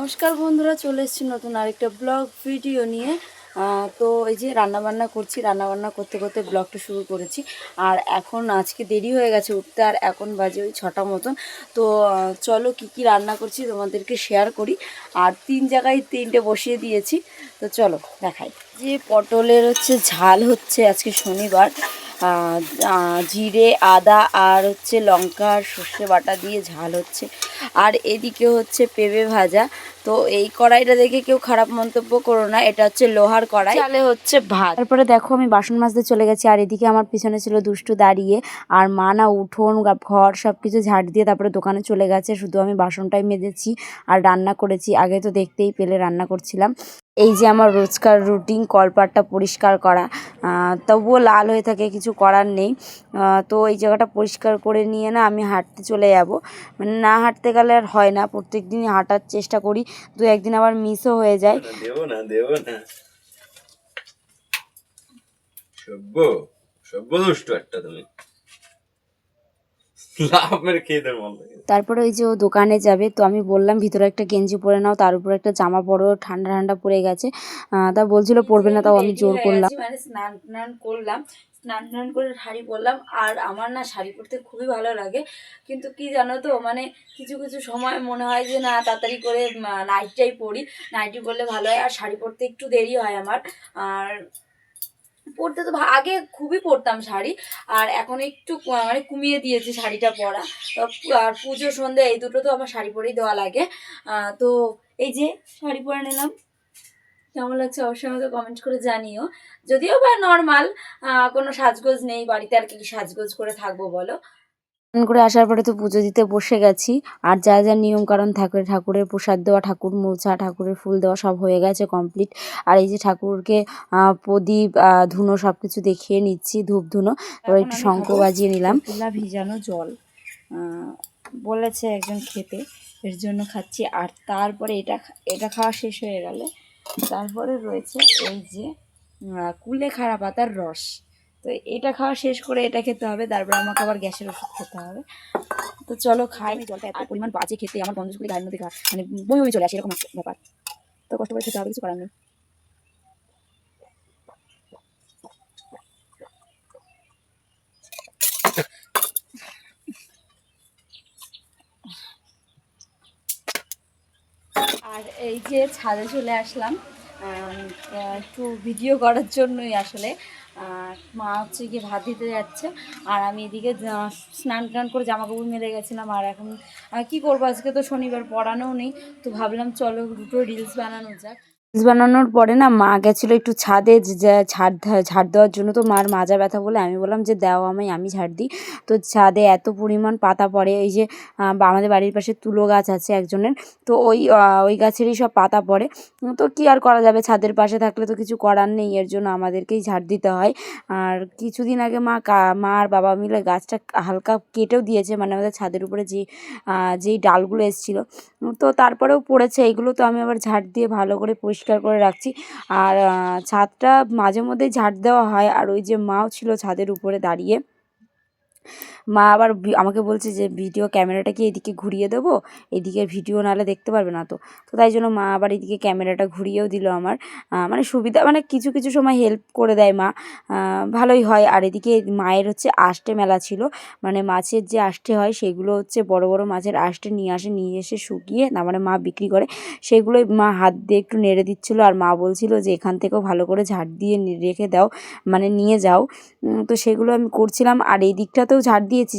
নমস্কার বন্ধুরা, চলে এসেছি নতুন আরেকটা ব্লগ ভিডিও নিয়ে। তো এই যে রান্না বান্না করছি রান্না বান্না করতে করতে ব্লগটা শুরু করেছি। আর এখন আজকে দেরি হয়ে গেছে উঠতে, আর এখন বাজে ওই ছটা মতন। তো চলো কি কি রান্না করছি তোমাদেরকে শেয়ার করি। আর তিন জায়গায় তিনটে বসিয়ে দিয়েছি। তো চলো দেখাই। যে পটলের হচ্ছে ঝাল হচ্ছে আজকে শনিবার। জিরে, আদা আর হচ্ছে লঙ্কা আর সর্ষে বাটা দিয়ে ঝাল হচ্ছে। আর এদিকে হচ্ছে পেঁপে ভাজা। তো এই কড়াইটা দেখে কেউ খারাপ মন্তব্য করো না এটা হচ্ছে লোহার কড়াই। চালে হচ্ছে ভাত। তারপরে দেখো আমি বাসন মাজতে চলে গেছি আর এদিকে আমার পিছনে ছিল দুষ্টু দাঁড়িয়ে আর মা না উঠোন ঘর সব কিছু ঝাড় দিয়ে তারপরে দোকানে চলে গেছে শুধু আমি বাসনটাই মেজেছি আর রান্না করেছি আগে তো দেখতেই পেলে রান্না করছিলাম। এই যে আমার রোজকার রুটিন কলপাটটা পরিষ্কার করা তবুও লাল হয়ে থাকে কিছু করার নেই। তো এই জায়গাটা পরিষ্কার করে নিয়ে না আমি হাঁটতে চলে যাব। মানে না হাঁটতে গেলে আর হয় না প্রত্যেক দিনই হাঁটার চেষ্টা করি দু একদিন আবার মিসও হয়ে যায়। দেবো না দেবো না সভ্য সভ্য দুষ্ট একটা তুমি। তারপরে ওই যে ও দোকানে যাবে তো আমি বললাম ভিতরে একটা গেঞ্জি পরে নাও তার উপরে একটা জামা পরো ঠান্ডা ঠান্ডা পড়ে গেছে। আহ, তা বলছিল পরবে না তাও আমি জোর করলাম। মানে স্নান টান করলাম। স্নান টান করে শাড়ি পরলাম। আর আমার না শাড়ি পরতে খুবই ভালো লাগে। কিন্তু কি জানো তো মানে কিছু কিছু সময় মনে হয় যে না, তাড়াতাড়ি করে নাইটটাই পরি। নাইটি পরলে ভালো হয়। আর শাড়ি পরতে একটু দেরি হয় আমার। আর পরতে তো আগে খুবই পরতাম শাড়ি। আর এখন একটু মানে কমিয়ে দিয়েছি শাড়িটা পরা। আর পুজো সন্ধে এই দুটো তো আমার শাড়ি পরেই দেওয়া লাগে। তো এই যে শাড়ি পরে নিলাম। কেমন লাগছে অবশ্যই আমাকে কমেন্ট করে জানিও। যদিও বা নর্মাল কোনো সাজগোজ নেই বাড়িতে আর কি সাজগোজ করে থাকব বলো? স্নান করে আসার পরে তো পুজো দিতে বসে গেছি আর যা যা নিয়ম কারণ থাকে ঠাকুরের প্রসাদ দেওয়া ঠাকুর মোছা ঠাকুরের ফুল দেওয়া সব হয়ে গেছে কমপ্লিট আর এই যে ঠাকুরকে প্রদীপ ধুনো সব কিছু দেখিয়ে নিচ্ছি ধূপ ধুনো। তারপর একটু শঙ্খ বাজিয়ে নিলাম। ভিজানো জল বলেছে একজন খেতে এর জন্য খাচ্ছি। আর তারপরে এটা এটা খাওয়া শেষ হয়ে গেলে। তারপরে রয়েছে এই যে কুলেখাড়া পাতার রস। তো এটা খাওয়া শেষ করে এটা খেতে হবে তারপর আমাকে আবার গ্যাসের ওষুধ খেতে হবে। তো চলো খাই। জলটা এত পরিমাণ বাজে খেতে আমার বন্ধুগুলি গাড়ির গায়ের মধ্যে খাওয়া মানে বই বই চলে আসে এরকম ব্যাপার। তো কষ্ট করে খেতে হবে কিছু করার নেই। আর এই যে ছাদে চলে আসলাম একটু ভিডিও করার জন্যই আসলে। মা হচ্ছে গিয়ে ভাত দিতে যাচ্ছে, আর আমি এদিকে স্নান টান করে জামা কাপড় মেলে গেছিলাম, আর এখন কি করব? আজকে তো শনিবার, পড়ানোও নেই, তো ভাবলাম চলো দুটো রিলস বানানো যাক। বানানোর পরে না মা গেছিল একটু ছাদে ঝাড় ঝাড় দেওয়ার জন্য তো মার মাজা ব্যথা বলে আমি বললাম যে, দাও আমি আমি ঝাড় দিই। তো ছাদে এত পরিমাণ পাতা পড়ে, এই যে আমাদের বাড়ির পাশে তুলো গাছ আছে একজনের, তো ওই ওই গাছেরই সব পাতা পড়ে। তো কি আর করা যাবে? ছাদের পাশে থাকলে তো কিছু করার নেই, এর জন্য আমাদেরকেই ঝাড় দিতে হয়। আর কিছুদিন আগে মা মা আর বাবা মিলে গাছটা হালকা কেটেও দিয়েছে মানে আমাদের ছাদের উপরে যে যেই ডালগুলো এসেছিল। তো তারপরেও পড়েছে, এইগুলো তো আমি আবার ঝাড় দিয়ে ভালো করে পরিষ্কার করে রাখছি। আর ছাদটা মাঝে মধ্যে ঝাঁট দেওয়া হয়। আর ওই যে মাও ছিল ছাদের উপরে দাঁড়িয়ে। মা আবার আমাকে বলছে যে, ভিডিও ক্যামেরাটা কি এদিকে ঘুরিয়ে দেবো? এদিকে ভিডিও নাহলে দেখতে পারবে না তো। তো তাই জন্য মা আবার এদিকে ক্যামেরাটা ঘুরিয়েও দিল আমার। মানে সুবিধা মানে কিছু কিছু সময় হেল্প করে দেয় মা। ভালোই হয়। আর এদিকে মায়ের হচ্ছে আষ্টে মেলা ছিল। মানে মাছের যে আষ্টে হয়, সেগুলো হচ্ছে বড় বড় মাছের আষ্টে নিয়ে আসে, নিয়ে এসে শুকিয়ে না মানে মা বিক্রি করে। সেগুলোই মা হাত দিয়ে একটু নেড়ে দিচ্ছিল। আর মা বলছিল যে, এখান থেকেও ভালো করে ঝাড় দিয়ে রেখে দাও। মানে নিয়ে যাও। তো সেগুলো আমি করছিলাম। আর এই দিকটাতেও ঝাড় দিয়েছি।